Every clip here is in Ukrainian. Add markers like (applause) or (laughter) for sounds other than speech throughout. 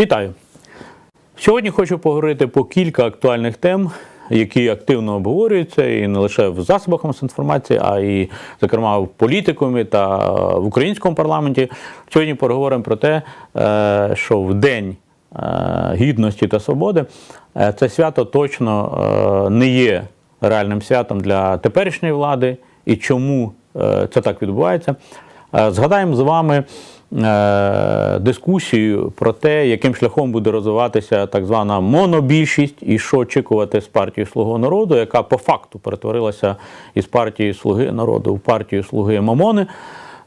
Вітаю! Сьогодні хочу поговорити по кілька актуальних тем, які активно обговорюються і не лише в засобах інформації, а й, зокрема, в політикумі та в українському парламенті. Сьогодні поговоримо про те, е, що в День е, гідності та свободи е, це свято точно е, не є реальним святом для теперішньої влади і чому е, це так відбувається. Е, Згадаємо з вами е, дискусію про те, яким шляхом буде розвиватися так звана монобільшість і що очікувати з партії Слуги народу, яка по факту перетворилася із партії Слуги народу в партію Слуги Мамони.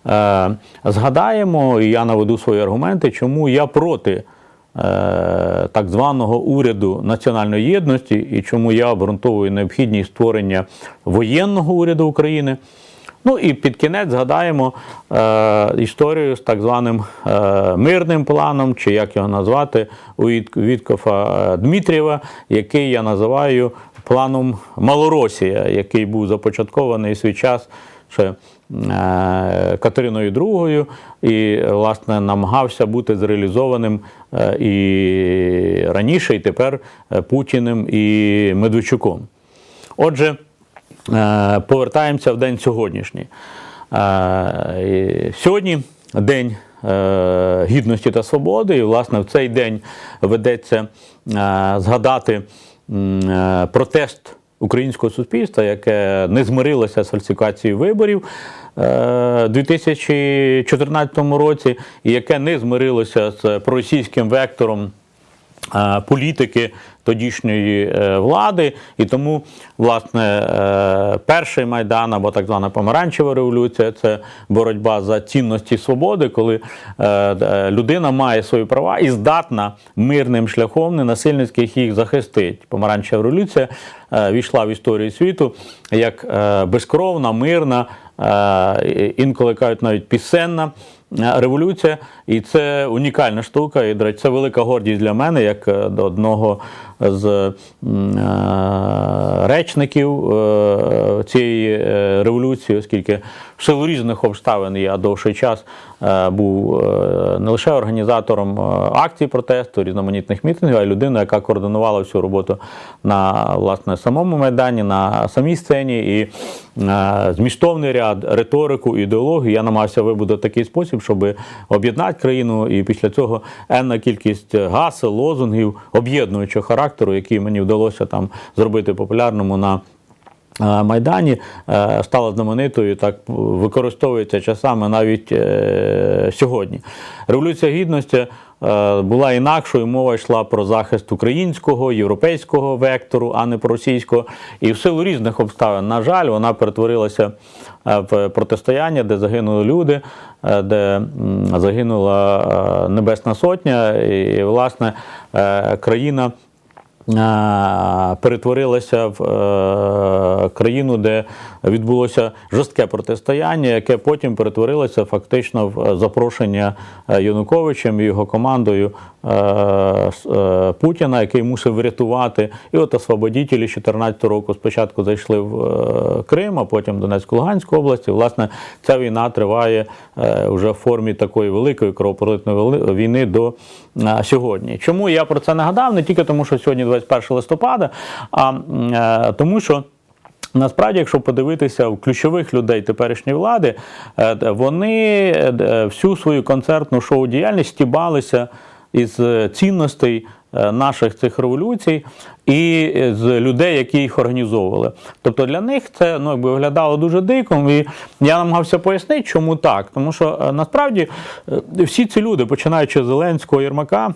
Е, Згадаємо, і я наведу свої аргументи, чому я проти е, так званого уряду національної єдності і чому я обґрунтовую необхідність створення воєнного уряду України. Ну і під кінець згадаємо е, історію з так званим е, мирним планом, чи як його назвати, у Віткофа е, Дмитрієва, який я називаю планом Малоросія, який був започаткований свій час ще е, Катериною II і, власне, намагався бути зреалізованим е, і раніше, і тепер Путіним і Медведчуком. Отже, повертаємося в день сьогоднішній. Е, Сьогодні день е, гідності та свободи, і, власне, в цей день ведеться е, згадати е, протест українського суспільства, яке не змирилося з фальсифікацією виборів е, у 2014 році, і яке не змирилося з проросійським вектором е, політики тодішньої е, влади, і тому, власне, е, перший майдан або так звана помаранчева революція це боротьба за цінності свободи, коли е, людина має свої права і здатна мирним шляхом ненасильницьких їх захистить. Помаранчева революція війшла в історію світу як безкровна, мирна, інколи кажуть навіть пісенна. Е, Революція, і це унікальна штука. І до речі, це велика гордість для мене, як е, до одного з е, речників цієї е, революції, оскільки в силу різних обставин я довший час е, був е, не лише організатором акцій протесту, різноманітних мітингів, а й людиною, яка координувала всю роботу на власне самому майдані, на самій сцені і змістовний ряд, риторику, ідеологію. Я намагався вибудувати такий спосіб, щоб об'єднати країну, і після цього енна кількість гасел, лозунгів об'єднуючого характеру, які мені вдалося там зробити популярному на. Е, Майдані е, стала знаменитою, так використовується часами навіть е, сьогодні. Революція гідності була інакшою. Мова йшла про захист українського, європейського вектору, а не про російського. І в силу різних обставин, на жаль, вона перетворилася в протистояння, де загинули люди, де загинула Небесна Сотня, і, власне, країна перетворилася в е, країну, де відбулося жорстке протистояння, яке потім перетворилося фактично в запрошення е, Януковичем і його командою е, е, Путіна, який мусив врятувати. І от освободітелі 2014 року спочатку зайшли в е, Крим, а потім Донецьку Луганську область. І, власне, ця війна триває е, вже в формі такої великої кровопролитної війни до е, сьогодні. Чому я про це нагадав? Не тільки тому, що сьогодні 21 листопада, а е, тому, що. Насправді, якщо подивитися в ключових людей теперішньої влади, е, вони е, всю свою концертну шоу-діяльність стібалися із е, цінностей е, наших цих революцій і е, з людей, які їх організовували. Тобто для них це ну, якби виглядало дуже диком. І я намагався пояснити, чому так. Тому що насправді всі ці люди, починаючи з Зеленського Єрмака,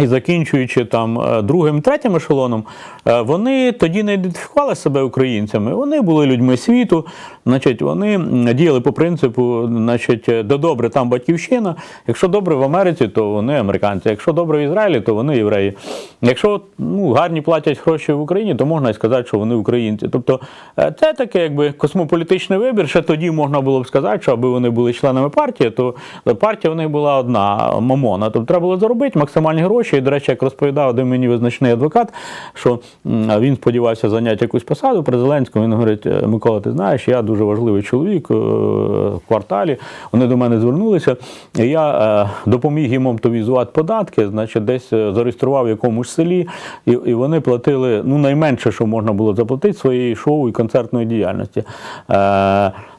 і закінчуючи там е, другим, третім ешелоном, е, вони тоді не ідентифікували себе українцями. Вони були людьми світу, значить, вони діяли по принципу, значить, де добре, там батьківщина. Якщо добре в Америці, то вони американці. Якщо добре в Ізраїлі, то вони євреї. Якщо ну, гарні платять гроші в Україні, то можна і сказати, що вони українці. Тобто е, це таке якби космополітичний вибір. Ще тоді можна було б сказати, що аби вони були членами партії, то партія в них була одна мамона. Тобто треба було заробити максимальні гроші. Гроші. І, до речі, як розповідав один мені визначний адвокат, що він сподівався зайняти якусь посаду при Зеленському. Він говорить: «Е, Микола, ти знаєш, я дуже важливий чоловік е, в кварталі. Вони до мене звернулися. Я е, допоміг їм оптимізувати податки, значить, десь зареєстрував в якомусь селі, і, і вони платили ну, найменше, що можна було заплатити своєї шоу і концертної діяльності.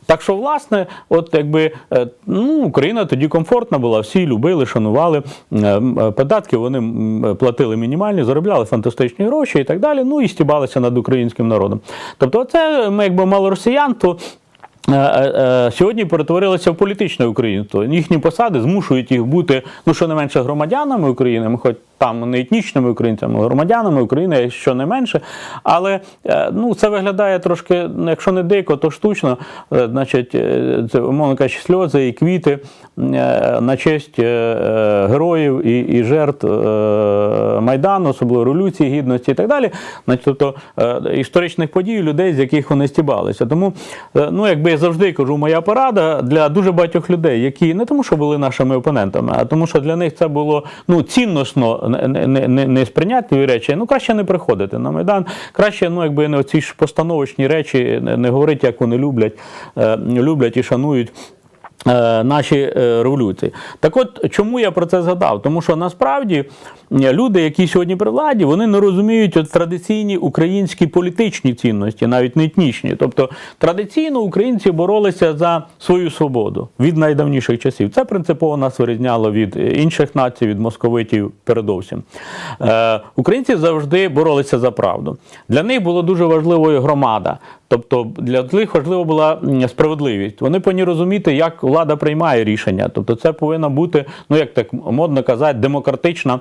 Так що, власне, от якби е, ну, Україна тоді комфортна була, всі любили, шанували е, е, податки, вони платили мінімальні, заробляли фантастичні гроші і так далі. Ну і стібалися над українським народом. Тобто, це ми якби мало росіян, то. Е, е, е, Сьогодні перетворилися в політичне то Їхні посади змушують їх бути ну щонайменше громадянами України, хоч там не етнічними українцями, а громадянами України, що не менше. Але ну, це виглядає трошки, ну, якщо не дико, то штучно. Значить, це, умовно кажучи, сльози і квіти на честь е, е, героїв і, і жертв е, Майдану, особливо революції, гідності і так далі. Тобто е, історичних подій, людей, з яких вони стібалися. Тому, е, ну, якби я завжди кажу, моя порада для дуже багатьох людей, які не тому, що були нашими опонентами, а тому, що для них це було ну, цінносно не, не, не, не речі. Ну, краще не приходити на Майдан, краще, ну, якби не оці ж постановочні речі, не, говорити, як вони люблять, е, люблять і шанують. Е, Наші е, революції. Так от, чому я про це згадав? Тому що насправді е, люди, які сьогодні при владі, вони не розуміють от традиційні українські політичні цінності, навіть не етнічні. Тобто традиційно українці боролися за свою свободу від найдавніших часів. Це принципово нас вирізняло від інших націй, від московитів передовсім. Е, українці завжди боролися за правду. Для них було дуже важливою громада. Тобто для них важлива була справедливість. Вони повинні розуміти, як влада приймає рішення. Тобто, це повинна бути, ну як так модно казати, демократична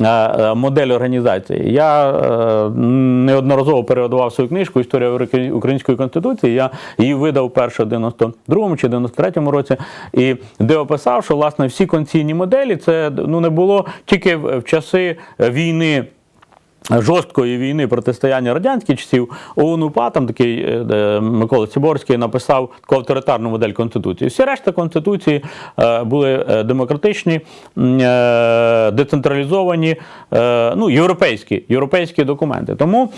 е, е, модель організації. Я е, неодноразово переводував свою книжку Історія української конституції. Я її видав перше в 92-му чи 93-му році, і де описав, що власне всі конційні моделі це ну не було тільки в в часи війни жорсткої війни протистояння радянських часів ОУН-УПА, там такий е, Микола Циборський написав таку авторитарну модель Конституції. Всі решта Конституції е, були е, демократичні, децентралізовані, ну, європейські, європейські документи. Тому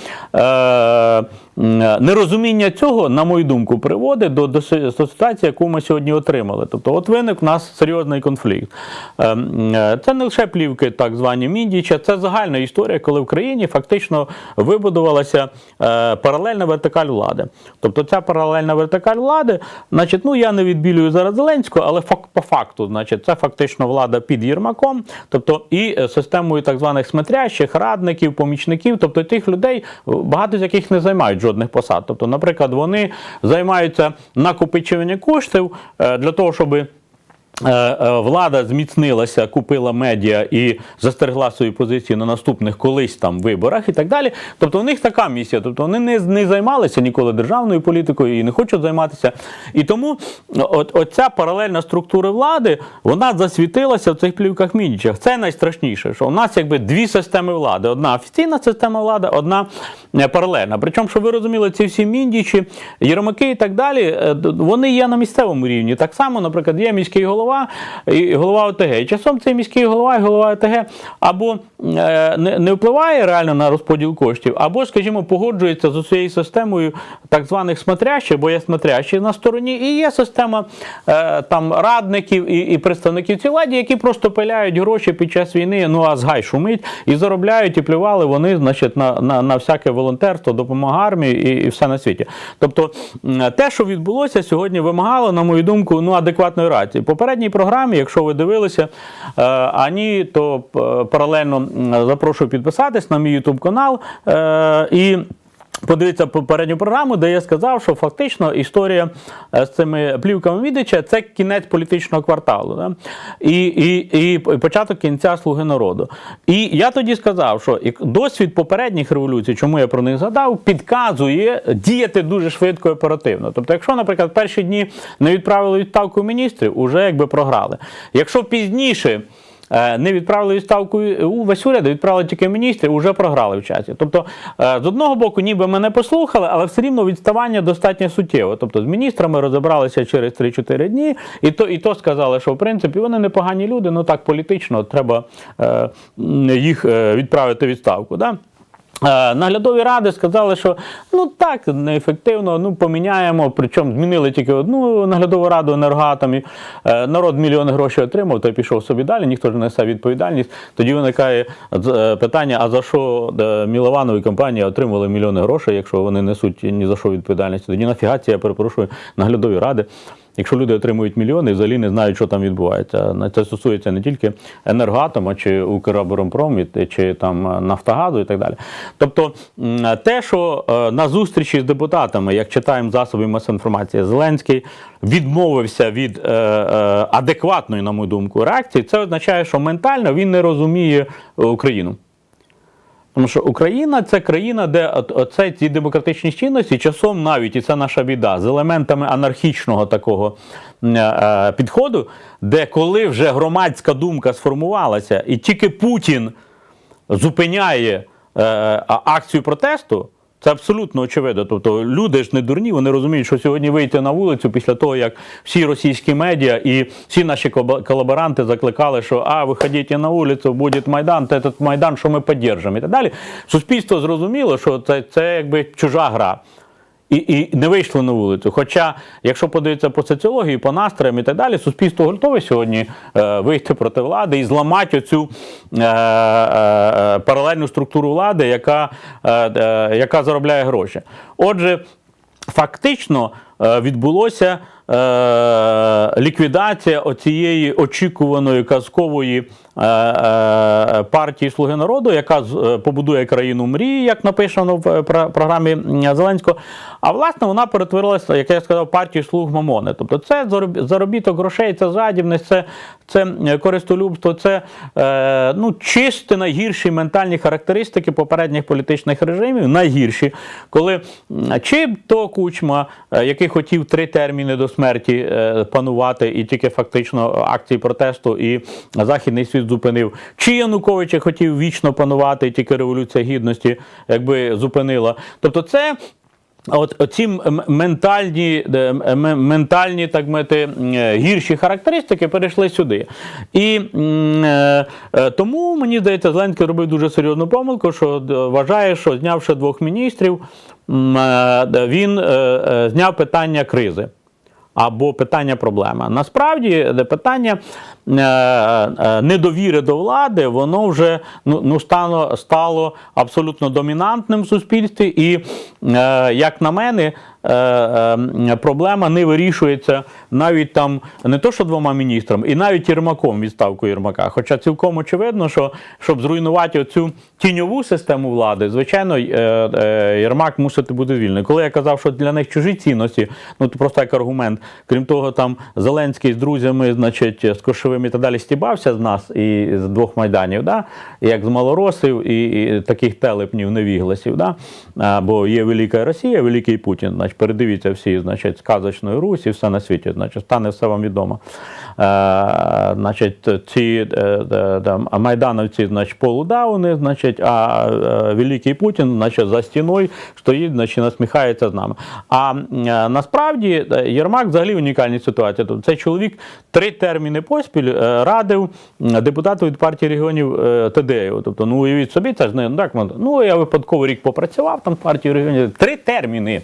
нерозуміння цього, на мою думку, приводить до, до ситуації, яку ми сьогодні отримали. Тобто, от виник в нас серйозний конфлікт. Е, м, е, Це не лише плівки, так звані Міндіча, це загальна історія, коли в країні фактично вибудувалася е, паралельна вертикаль влади. Тобто ця паралельна вертикаль влади, значить, ну я не відбілюю зараз Зеленського, але по факту, значить, це фактично влада під Єрмаком, тобто і е, системою так званих смотрящих, радників, помічників, тобто тих людей, багато з яких не займають жодних посад. Тобто, наприклад, вони займаються накопичуванням коштів е, для того, щоби Е, е, Влада зміцнилася, купила медіа і застерегла свої позиції на наступних колись там виборах і так далі. Тобто у них така місія. Тобто вони не, не займалися ніколи державною політикою і не хочуть займатися. І тому от, оця паралельна структура влади вона засвітилася в цих плівках мінічах. Це найстрашніше, що у нас якби дві системи влади: одна офіційна система влади, одна е, паралельна. Причому, щоб ви розуміли, ці всі міндічі, єрмаки і так далі, е, вони є на місцевому рівні. Так само, наприклад, є міський голова і голова ОТГ. І часом цей міський голова і голова ОТГ або е, не, впливає реально на розподіл коштів, або, скажімо, погоджується з усією системою так званих смотрящих, бо є смотрящі на стороні, і є система е, там радників і, і представників цієї влади, які просто пиляють гроші під час війни, ну а згай шумить, і заробляють, і плювали вони, значить, на, на, на всяке волонтерство, допомога армії і, і все на світі. Тобто, те, що відбулося сьогодні, вимагало, на мою думку, ну адекватної реакції. В попередній програмі, якщо ви дивилися, е, а то е, паралельно запрошую підписатись на мій YouTube канал. Е, і Подивіться попередню програму, де я сказав, що фактично історія е, з цими плівками Мідича це кінець політичного кварталу. Да? І, і, і початок кінця Слуги народу. І я тоді сказав, що досвід попередніх революцій, чому я про них згадав, підказує діяти дуже швидко і оперативно. Тобто, якщо, наприклад, перші дні не відправили відставку міністрів, уже якби програли. Якщо пізніше не відправили відставку у весь уряд, відправили тільки міністрів, вже програли в часі. Тобто, е, з одного боку, ніби мене послухали, але все рівно відставання достатньо суттєве. Тобто з міністрами розібралися через 3-4 дні, і то, і то сказали, що в принципі вони непогані люди, ну так політично треба е, їх е, відправити відставку. Да? Е, Наглядові ради сказали, що ну так неефективно, ну поміняємо. Причому змінили тільки одну наглядову раду енергоатомів. Е, Народ мільйони грошей отримав, той пішов собі далі, ніхто ж не несе відповідальність. Тоді виникає е, питання: а за що Мілованові компанії отримували мільйони грошей, якщо вони несуть ні за що відповідальність? Тоді нафіга я перепрошую наглядові ради. Якщо люди отримують мільйони взагалі не знають, що там відбувається. Це стосується не тільки енергоатома чи Укроборонпром, чи там Нафтогазу і так далі. Тобто те, що е, на зустрічі з депутатами, як читаємо засоби масової інформації, Зеленський відмовився від е, е, адекватної, на мою думку, реакції, це означає, що ментально він не розуміє е, Україну. Тому що Україна це країна, де оце ці демократичні цінності часом навіть, і це наша біда, з елементами анархічного такого е, підходу, де коли вже громадська думка сформувалася, і тільки Путін зупиняє е, акцію протесту. Це абсолютно очевидно. Тобто люди ж не дурні, вони розуміють, що сьогодні вийти на вулицю після того, як всі російські медіа і всі наші колабо- колаборанти закликали, що а, виходіть на вулицю, буде Майдан, це Майдан, що ми підтримуємо і так далі. Суспільство зрозуміло, що це, це якби чужа гра. І, і не вийшли на вулицю. Хоча, якщо подивитися по соціології, по настроям і так далі, суспільство готове сьогодні е, вийти проти влади і зламати оцю е, е, паралельну структуру влади, яка, е, е, яка заробляє гроші. Отже, фактично е, відбулося е, ліквідація оцієї очікуваної казкової е, е, партії Слуги народу, яка е, побудує країну мрії, як написано в е, програмі Зеленського. А власне вона перетворилася, як я сказав, партію слуг Мамони. Тобто це заробіток грошей, це жадібність, це, це е, користолюбство, це е, ну, чисто найгірші ментальні характеристики попередніх політичних режимів, найгірші, коли чи то кучма, е, який хотів три терміни до смерті е, панувати, і тільки фактично акції протесту і західний світ зупинив, чи Янукович хотів вічно панувати, і тільки революція гідності якби зупинила. Тобто, це. От м- ментальні, е, ментальні так мати, гірші характеристики перейшли сюди. І е, е, тому мені здається, Зеленський робив дуже серйозну помилку, що е, вважає, що знявши двох міністрів, е, він е, е, зняв питання кризи. Або питання проблема. Насправді питання е, е, недовіри до влади, воно вже ну, ну стало, стало абсолютно домінантним в суспільстві, і, е, як на мене, проблема не вирішується навіть там не то, що двома міністрами, і навіть Єрмаком відставкою Єрмака. Хоча цілком очевидно, що щоб зруйнувати оцю тіньову систему влади, звичайно, е, е, Єрмак мусить бути звільнений. Коли я казав, що для них чужі цінності, ну то просто як аргумент. Крім того, там Зеленський з друзями, значить, з Кошовим і так далі стібався з нас і з двох майданів, да? як з малоросів і, і таких телепнів невігласів. Да? Бо є велика Росія, великий Путін. Значить, передивіться всі, значить, сказочної Русі, все на світі, значить, стане все вам відомо. Е, значить, ці е, там, майдановці, значить, полудауни, значить, а е, великий Путін, значить, за стіною стоїть, значить, насміхається з нами. А е, насправді е, Єрмак взагалі в унікальній ситуації. Тобто цей чоловік три терміни поспіль е, радив депутату від партії регіонів е, Тедеєву. Тобто, ну уявіть собі, це ж не ну, так, ну я випадково рік попрацював там в партії регіонів. Три терміни.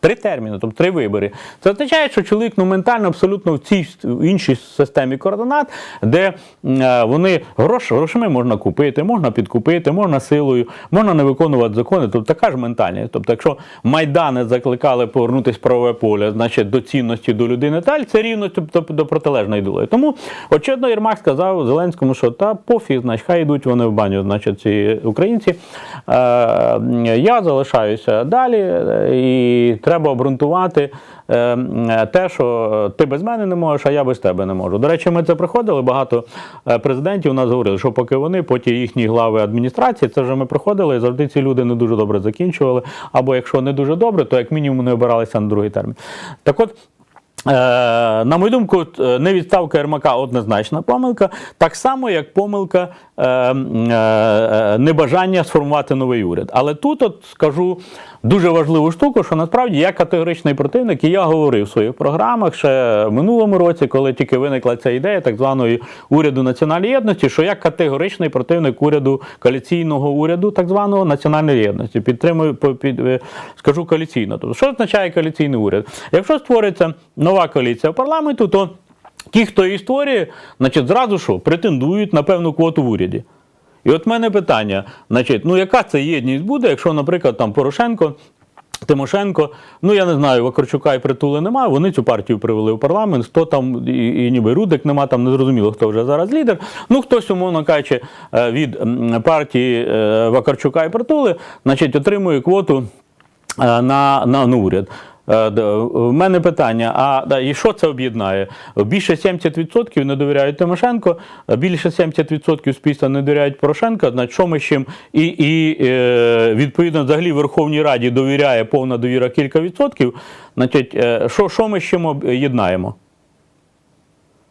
Три терміни, тобто три вибори. Це означає, що чоловік ну, ментально абсолютно в цій в іншій системі координат, де е, вони грош, грошами можна купити, можна підкупити, можна силою, можна не виконувати закони. Тобто така ж ментальність. Тобто, якщо майдани закликали повернутися в правове поле, значить до цінності до людини таль, це рівно тобто, до протилежної долі. Тому, очевидно, Єрмак сказав Зеленському, що та пофіг, значить, хай йдуть вони в баню, значить, ці українці. Е, я залишаюся далі е, і треба обґрунтувати е, те, що ти без мене не можеш, а я без тебе не можу. До речі, ми це приходили. Багато е, президентів у нас говорили, що поки вони, потім їхні глави адміністрації, це вже ми приходили, і завжди ці люди не дуже добре закінчували. Або якщо не дуже добре, то як мінімум не обиралися на другий термін. Так от. Е, на мою думку, е, не відставка Ермака однозначна помилка, так само, як помилка небажання сформувати новий уряд. Але тут от скажу дуже важливу штуку, що насправді я категоричний противник, і я говорив в своїх програмах ще в минулому році, коли тільки виникла ця ідея так званої уряду національної єдності, що я категоричний противник уряду коаліційного уряду, так званого національної єдності. Підтримую під, е, скажу коаліційно. Тобто, що означає коаліційний уряд? Якщо створиться нова коаліція парламенту, то ті, хто створює, значить, зразу що претендують на певну квоту в уряді. І от в мене питання: значить, ну яка це єдність буде, якщо, наприклад, там Порошенко. Тимошенко, ну я не знаю, Вакарчука і притули немає. Вони цю партію привели в парламент. Хто там і, і ніби Рудик нема, там не зрозуміло, хто вже зараз лідер. Ну хтось, умовно кажучи, е, від партії е, Вакарчука і притули, значить, отримує квоту е, на, на, на уряд. Е, В мене питання: а да, і що це об'єднає? Більше 70% не довіряють Тимошенко, більше 70% суспільства не довіряють Порошенка. Значить, що ми чим? І, і е, відповідно, взагалі Верховній Раді довіряє повна довіра кілька відсотків. Значить, е, що, що ми з чим об'єднаємо?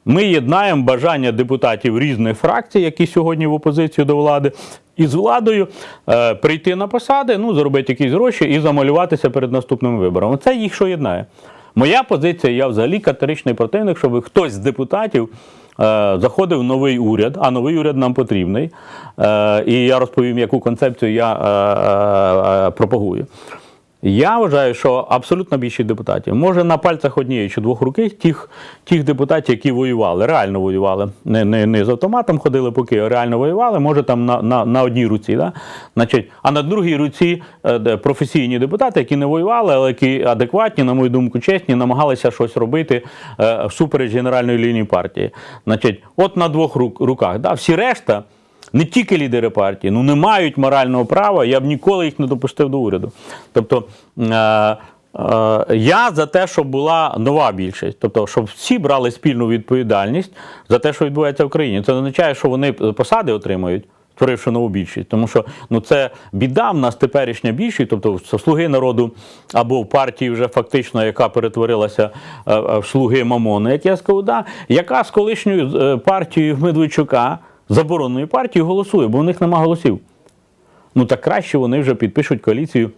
Ми єднаємо бажання депутатів різних фракцій, які сьогодні в опозицію до влади, із владою е, прийти на посади, ну, заробити якісь гроші і замалюватися перед наступними виборами. Це їх що єднає. Моя позиція, я взагалі категоричний противник, щоб хтось з депутатів е, заходив новий уряд, а новий уряд нам потрібний. Е, і я розповім, яку концепцію я е, пропагую. Я вважаю, що абсолютно більшість депутатів, може на пальцях однієї чи двох руки, тих, тих депутатів, які воювали, реально воювали, не, не, не з автоматом ходили по Києву, реально воювали, може там на, на, на одній руці. Да? Значить, а на другій руці е, професійні депутати, які не воювали, але які адекватні, на мою думку, чесні, намагалися щось робити е, всупереч генеральної лінії партії. Значить, от на двох рук, руках. Да? Всі решта. Не тільки лідери партії, ну не мають морального права, я б ніколи їх не допустив до уряду. Тобто е, е, я за те, щоб була нова більшість, тобто, щоб всі брали спільну відповідальність за те, що відбувається в країні. Це означає, що вони посади отримають. Створивши нову більшість, тому що ну це біда в нас теперішня більшість, тобто слуги народу або в партії вже фактично, яка перетворилася е, е, в слуги Мамони, як я сказав, да, яка з колишньою партією Медведчука заборонною партією голосує, бо у них нема голосів. Ну так краще вони вже підпишуть коаліцію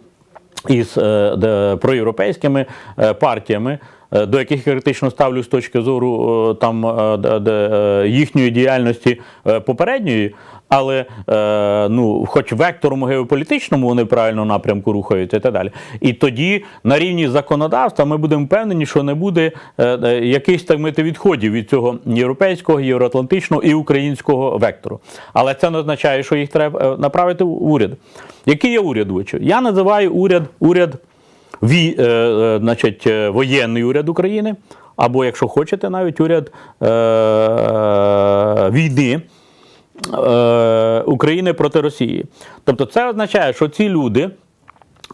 із е, проєвропейськими е, партіями, до яких критично ставлю з точки зору е, там, е, е, їхньої діяльності е, попередньої. Але е, ну, хоч вектором геополітичному вони в напрямку рухаються і так далі. І тоді на рівні законодавства ми будемо впевнені, що не буде е, е, якихось так мити відходів від цього європейського, євроатлантичного і українського вектору. Але це не означає, що їх треба е, направити в уряд. Який є уряд? Я називаю уряд уряд ві, е, е, значить, е, воєнний уряд України, або, якщо хочете, навіть уряд е, е, війни. Е, України проти Росії. Тобто це означає, що ці люди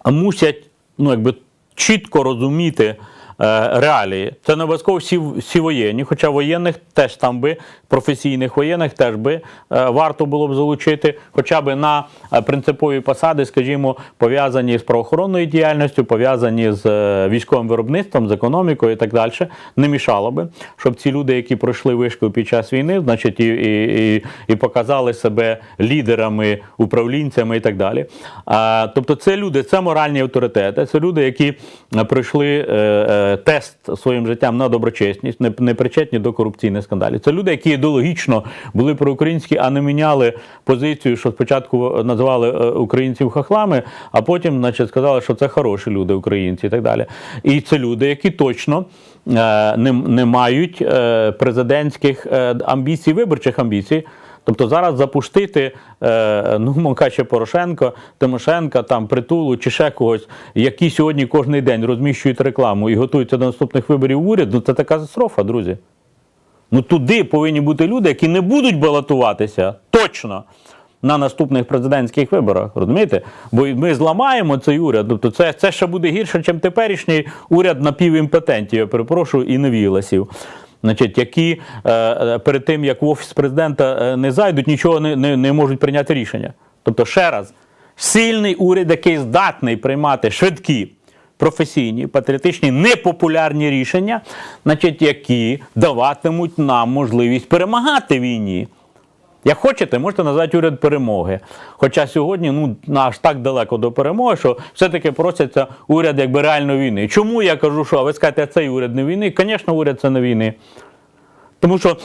мусять ну, якби, чітко розуміти реалії. Це не обов'язково всі, всі воєнні, хоча воєнних теж там би, професійних воєнних теж би е, варто було б залучити, хоча б на е, принципові посади, скажімо, пов'язані з правоохоронною діяльністю, пов'язані з е, військовим виробництвом, з економікою і так далі. Не мішало би, щоб ці люди, які пройшли вишку під час війни, значить, і, і, і, і показали себе лідерами, управлінцями і так далі. А, тобто, це люди, це моральні авторитети, це люди, які е, пройшли е, е, тест своїм життям на доброчесність, не, не причетні до корупційних скандалів. Це люди, які ідеологічно були проукраїнські, а не міняли позицію, що спочатку називали е, українців хахлами, а потім, значить, сказали, що це хороші люди, українці і так далі. І це люди, які точно е, не, не мають е, президентських е, амбіцій, виборчих амбіцій. Тобто зараз запустити, е, ну, Монкаче Порошенко, Тимошенка, там, Притулу чи ще когось, які сьогодні кожен день розміщують рекламу і готуються до наступних виборів уряд, ну це така катастрофа, друзі. Ну туди повинні бути люди, які не будуть балотуватися точно на наступних президентських виборах. Розумієте? Бо ми зламаємо цей уряд. Тобто це, це ще буде гірше, ніж теперішній уряд напівімпотентів, я перепрошую, і невіласів. Значить, які е, е, перед тим, як в офіс президента е, не зайдуть, нічого не, не, не можуть прийняти рішення. Тобто, ще раз, сильний уряд, який здатний приймати швидкі, професійні, патріотичні, непопулярні рішення, значить, які даватимуть нам можливість перемагати війні. Як хочете, можете назвати уряд перемоги. Хоча сьогодні ну аж так далеко до перемоги, що все-таки просяться уряд якби реально війни. Чому я кажу, що а ви скажете, цей уряд не війни? Звісно, уряд це не війни. Тому що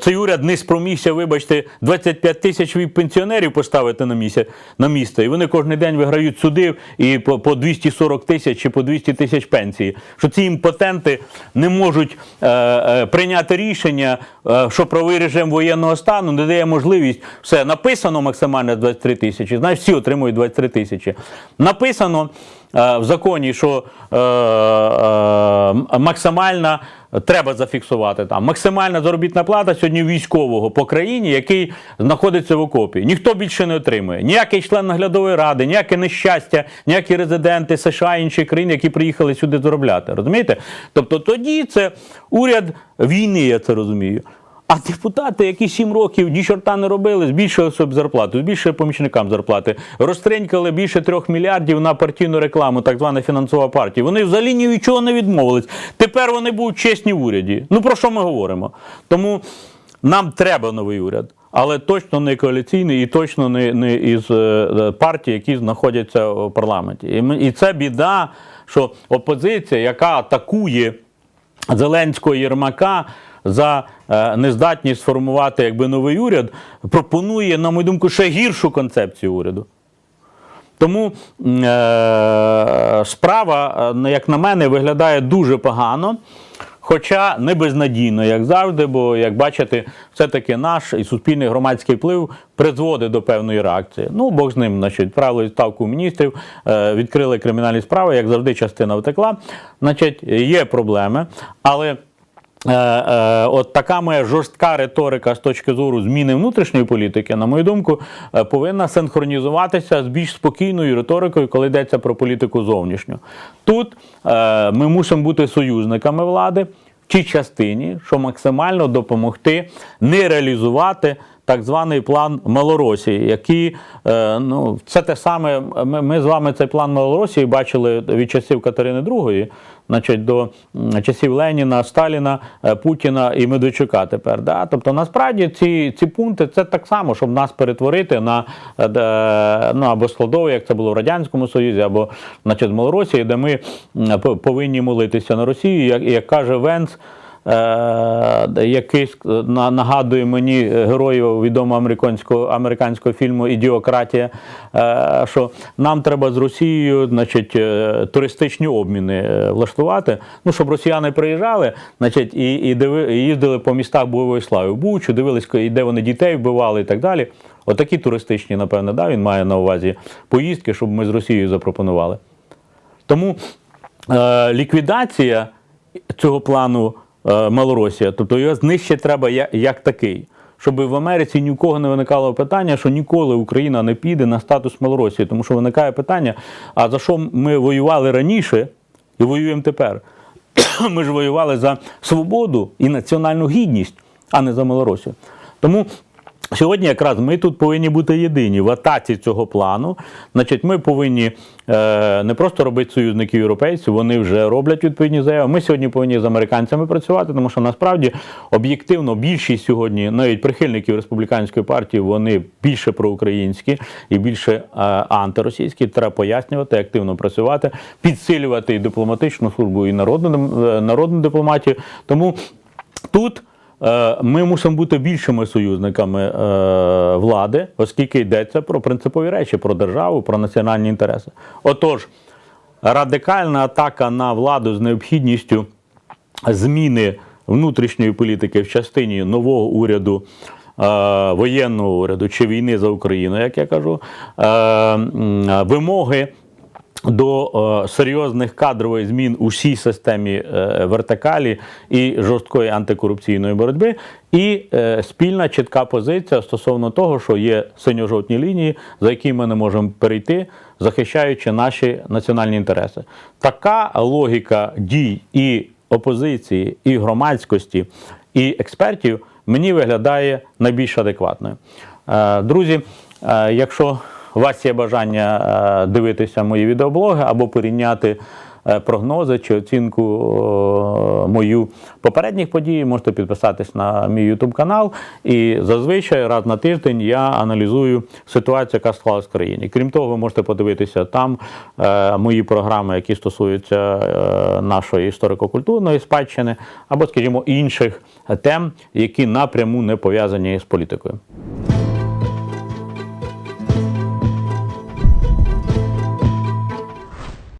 цей уряд не спромігся, вибачте, 25 тисяч пенсіонерів поставити на місце, на місце. І вони кожен день виграють суди і по, по 240 тисяч чи по 200 тисяч пенсії. Що ці імпотенти не можуть е, е, прийняти рішення, е, що правий режим воєнного стану не дає можливість. Все написано максимально 23 тисячі. Знаєш, всі отримують 23 тисячі. Написано е, в законі, що е, е, максимальна. Треба зафіксувати там. Максимальна заробітна плата сьогодні військового по країні, який знаходиться в окопі. Ніхто більше не отримує. Ніякий член наглядової ради, ніяке нещастя, ніякі резиденти США і інших країн, які приїхали сюди заробляти. Розумієте? Тобто тоді це уряд війни, я це розумію. А депутати, які сім років ні чорта не робили, збільшили собі зарплату, збільшили помічникам зарплати, розтринькали більше трьох мільярдів на партійну рекламу, так звана фінансова партія. Вони взагалі ні від чого не відмовились. Тепер вони будуть чесні в уряді. Ну про що ми говоримо? Тому нам треба новий уряд. Але точно не коаліційний і точно не, не із е, партій, які знаходяться в парламенті. І, ми- і це біда, що опозиція, яка атакує Зеленського Єрмака за е, нездатність сформувати якби новий уряд, пропонує, на мою думку, ще гіршу концепцію уряду. Тому е, справа, е, як на мене, виглядає дуже погано. Хоча не безнадійно, як завжди, бо, як бачите, все-таки наш і суспільний громадський вплив призводить до певної реакції. Ну, Бог з ним, значить, відправили відставку міністрів, е, відкрили кримінальні справи, як завжди, частина втекла. Значить, є проблеми, але. Е, е, от така моя жорстка риторика з точки зору зміни внутрішньої політики, на мою думку, е, повинна синхронізуватися з більш спокійною риторикою, коли йдеться про політику зовнішню. Тут ми мусимо бути союзниками влади в тій частині, що максимально допомогти не реалізувати. Так званий план Малоросії, який е, ну це те саме. Ми, ми з вами цей план Малоросії бачили від часів Катерини II, значить, до часів Леніна, Сталіна, е, Путіна і Медведчука тепер. Да? Тобто, насправді ці, ці пункти це так само, щоб нас перетворити на е, ну, або складове, як це було в Радянському Союзі, або значить, Малоросії, де ми по- повинні молитися на Росію, як, як каже Венц. Е, який нагадує мені героїв відомого американського, американського фільму Ідіократія, е, що нам треба з Росією значить, е, туристичні обміни влаштувати, ну, щоб росіяни приїжджали значить, і, і, диви, і їздили по містах бойової слави Бучу, дивились, де вони дітей вбивали і так далі. Отакі туристичні, напевне, да, він має на увазі поїздки, щоб ми з Росією запропонували. Тому е, ліквідація цього плану Малоросія, тобто його знищити треба як, як такий. Щоб в Америці ні у кого не виникало питання, що ніколи Україна не піде на статус Малоросії, тому що виникає питання: а за що ми воювали раніше і воюємо тепер? (coughs) Ми ж воювали за свободу і національну гідність, а не за Малоросію. Тому Сьогодні якраз ми тут повинні бути єдині в атаці цього плану. Значить, ми повинні е, не просто робити союзників європейців, вони вже роблять відповідні заяви. Ми сьогодні повинні з американцями працювати, тому що насправді об'єктивно більшість сьогодні, навіть прихильників республіканської партії, вони більше проукраїнські і більше е, антиросійські. Треба пояснювати, активно працювати, підсилювати і дипломатичну службу, і народну, е, народну дипломатію. Тому тут. Е, Ми мусимо бути більшими союзниками е, влади, оскільки йдеться про принципові речі, про державу, про національні інтереси. Отож, радикальна атака на владу з необхідністю зміни внутрішньої політики в частині нового уряду. е, Воєнного уряду чи війни за Україну, як я кажу, вимоги до е, серйозних кадрових змін у всій системі е, вертикалі і жорсткої антикорупційної боротьби, і е, спільна чітка позиція стосовно того, що є синьо-жовтні лінії, за які ми не можемо перейти, захищаючи наші національні інтереси. Така логіка дій і опозиції, і громадськості, і експертів мені виглядає найбільш адекватною. Друзі, якщо у вас є бажання е, дивитися мої відеоблоги або порівняти е, прогнози чи оцінку е, мою попередніх подій, можете підписатись на мій YouTube канал. І зазвичай раз на тиждень я аналізую ситуацію, яка склалась в країні. Крім того, ви можете подивитися там мої програми, які стосуються нашої історико-культурної спадщини, або, скажімо, інших тем, які напряму не пов'язані з політикою.